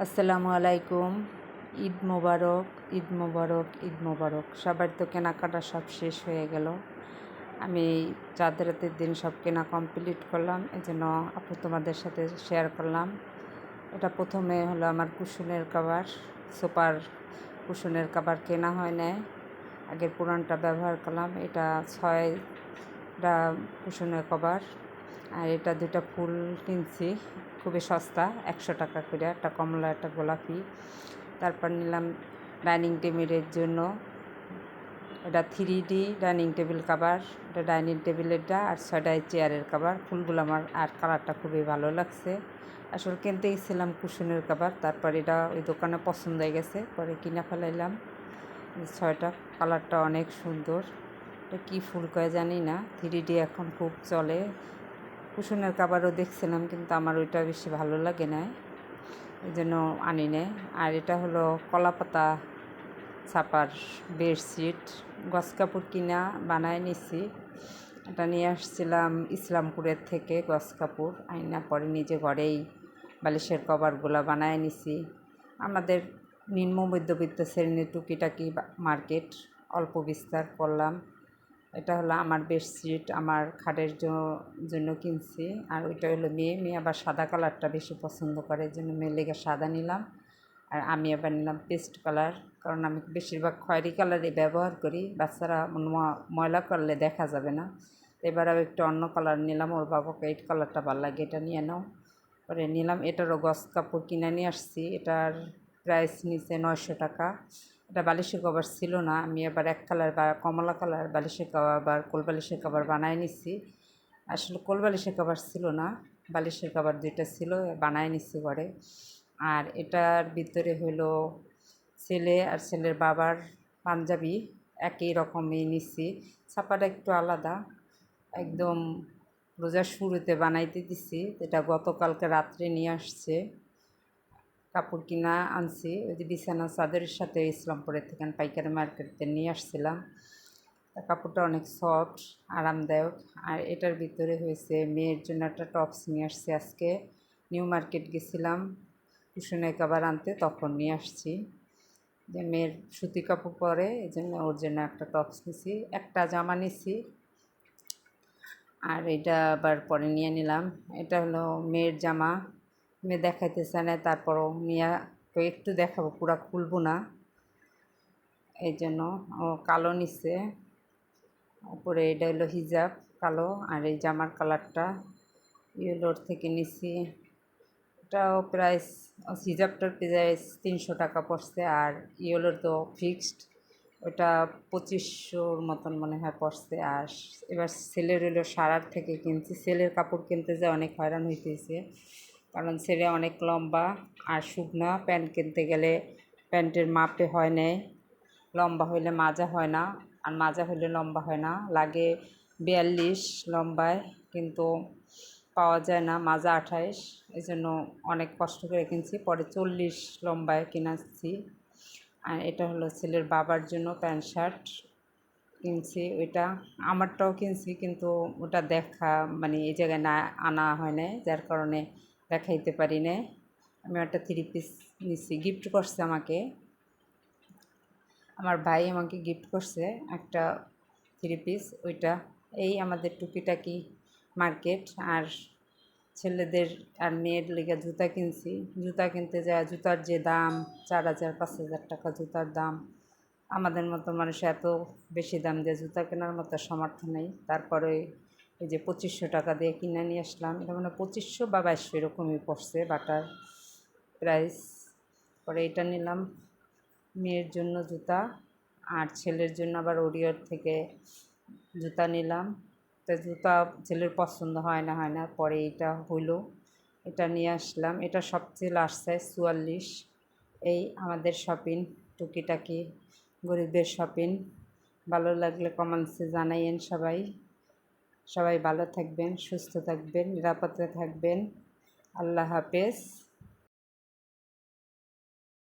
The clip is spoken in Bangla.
আসসালামু আলাইকুম। ঈদ মোবারক ঈদ মোবারক ঈদ মোবারক। সবার তো কেনাকাটা সব শেষ হয়ে গেল। আমি চাঁদ রাতের দিন সব কেনা কমপ্লিট করলাম। এই জন্য আপু তোমাদের সাথে শেয়ার করলাম। এটা প্রথমে হলো আমার কুশনের কাবার সুপার কুশনের কাবার কেনা হয় নাই। আগের পুরানটা ব্যবহার করলাম। এটা ছয়টা কুশনের কভার আর এটা দুটা ফুল কিনছি, খুবই সস্তা, একশো টাকা করে, একটা কমলা, একটা গোলাপি। তারপর নিলাম ডাইনিং টেবিলের জন্য। এটা three D dining table cover, এটা ডাইনিং টেবিলেরটা আর ছয়টায় চেয়ারের কাভার। ফুলগুলো আমার আর কালারটা খুবই ভালো লাগছে। আসলে কিনতে গেছিলাম কুশনের কাভার, তারপর এটা ওই দোকানে পছন্দ হয়ে গেছে, পরে কিনে ফেলাইলাম। ছয়টা, কালারটা অনেক সুন্দর। এটা কী ফুল কয় জানি না থ্রি ডি এখন খুব চলে। কুশনের কাবারও দেখছিলাম, কিন্তু আমার ওইটা বেশি ভালো লাগে না এই জন্য আনি নেই। আর এটা হলো কলাপাতা ছাপার বেডশিট। গস কাপড় কিনা বানায় নিছি। এটা নিয়ে আসছিলাম ইসলামপুরের থেকে গস কাপড় আইনা পরে নিজে ঘরেই বালিশের কভারগুলো বানায় নিছি। আমাদের নিম্ন মধ্যবিত্ত শ্রেণির টুকিটাকি মার্কেট, অল্প বিস্তার করলাম। এটা হলো আমার বেডশিট, আমার খাটের জন্য কিনছি। আর ওইটা হলো মেয়ে মেয়ে আবার সাদা কালারটা বেশি পছন্দ করে, এই জন্য মেয়ের লেগে সাদা নিলাম। আর আমি আবার নিলাম পেস্ট কালার, কারণ আমি বেশিরভাগ খয়েরি কালারই ব্যবহার করি, বাচ্চারা ময়লা করলে দেখা যাবে না। এবার আবার একটু অন্য কালার নিলাম, ওর বাবাকে এই কালারটা ভালো লাগে, এটা নিয়ে নাও। পরে নিলাম, এটারও গস কাপড় কিনে নিয়ে আসছি, এটার প্রাইস নিচে নয়শো টাকা। এটা বালিশের কভার ছিল না। আমি আবার এক কালার বা কমলা কালার বালিশের কভার বা কোল বালিশের কভার বানায় নিছি। আসলে কোল বালিশের কভার ছিল না, বালিশের কভার দুইটা ছিল, বানায় নিছি ঘরে। আর এটার ভিতরে হলো ছেলে আর ছেলের বাবার পাঞ্জাবি একই রকমই নিছি। ছাপাটা একটু আলাদা। একদম রোজার শুরুতে বানাইতে দিছি। এটা গতকালকে রাত্রে নিয়ে আসছে। কাপড় কিনা আনছি, ওই যে বিছানা চাদরের সাথে ইসলামপুরের থেকে, পাইকারি মার্কেটে নিয়ে আসছিলাম। কাপড়টা অনেক সফট আরামদায়ক। আর এটার ভিতরে হয়েছে মেয়ের জন্য একটা টপস নিয়ে আসছি আজকে। নিউ মার্কেট গেছিলাম কুশনে কাবার আনতে, তখন নিয়ে আসছি। যে মেয়ের সুতি কাপড় পরে, এই জন্য ওর জন্য একটা টপস নিছি। একটা জামা নিছি। আর এটা আবার পরে নিয়ে নিলাম। এটা হলো মেয়ের জামা। মেয়ে দেখাইতেছে না, তারপরও মিয়া তো একটু দেখাবো, পুরা খুলবো না। এই জন্য ও কালো নিচ্ছে উপরে এটা হলো হিজাব কালো, আর এই জামার কালারটা ইয়েলোর থেকে নিছি। এটাও প্রাইস, হিজাবটার প্রাইস তিনশো টাকা পড়ছে, আর ইয়েলোর তো ফিক্সড, ওটা পঁচিশশোর মতন মনে হয় পড়ছে। আর এবার সেলের হলো সারার থেকে কিনছি, সেলের কাপড় কিনতে যে অনেক হয়রান হইতেছে। কারণ ছেলে অনেক লম্বা আর শুকনা। প্যান্ট কিনতে গেলে প্যান্টের মাপে হয় নাই লম্বা হইলে মাজা হয় না আর মাজা হইলে লম্বা হয় না। লাগে বিয়াল্লিশ লম্বায় কিন্তু পাওয়া যায় না মাজা আঠাইশ। এই জন্য অনেক কষ্ট করে কিনছি। পরে চল্লিশ লম্বায় কিনাচ্ছি আর এটা হলো ছেলের বাবার জন্য প্যান্ট শার্ট কিনছি ওইটা। আমারটাও কিনছি কিন্তু ওটা দেখা মানে এই জায়গায় না আনা হয় নাই। যার কারণে দেখাইতে পারি না আমি একটা থ্রি পিস নিচ্ছি গিফট করছে আমাকে। আমার ভাই আমাকে গিফট করছে একটা থ্রি পিস ওইটা এই আমাদের টুকিটাকি মার্কেট আর ছেলেদের আর মেয়ের লেগে জুতা কিনছি। জুতা কিনতে যায়, জুতার যে দাম, চার হাজার, পাঁচ হাজার টাকা জুতার দাম। আমাদের মতো মানুষ এত বেশি দাম দিয়ে জুতা কেনার মতো সামর্থ্য নেই। তারপরে এই যে পঁচিশশো টাকা দিয়ে কিনে নিয়ে আসলাম। এটা মানে পঁচিশশো বা বাইশশো এরকমই পড়ছে বাটার প্রাইস। পরে এটা নিলাম মেয়ের জন্য জুতা আর ছেলের জন্য আবার ওরিয়র থেকে জুতা নিলাম। তো জুতা ছেলের পছন্দ হয় না হয় না, পরে এটা হলো এটা নিয়ে আসলাম। এটা সবচেয়ে লাস্ট সাইজ চুয়াল্লিশ। এই আমাদের শপিং টুকিটাকি গরিবদের শপিং ভালো লাগলে কমেন্টসে জানাইয়েন সবাই। সবাই ভালো থাকবেন সুস্থ থাকবেন নিরাপদে থাকবেন। আল্লাহ হাফেজ।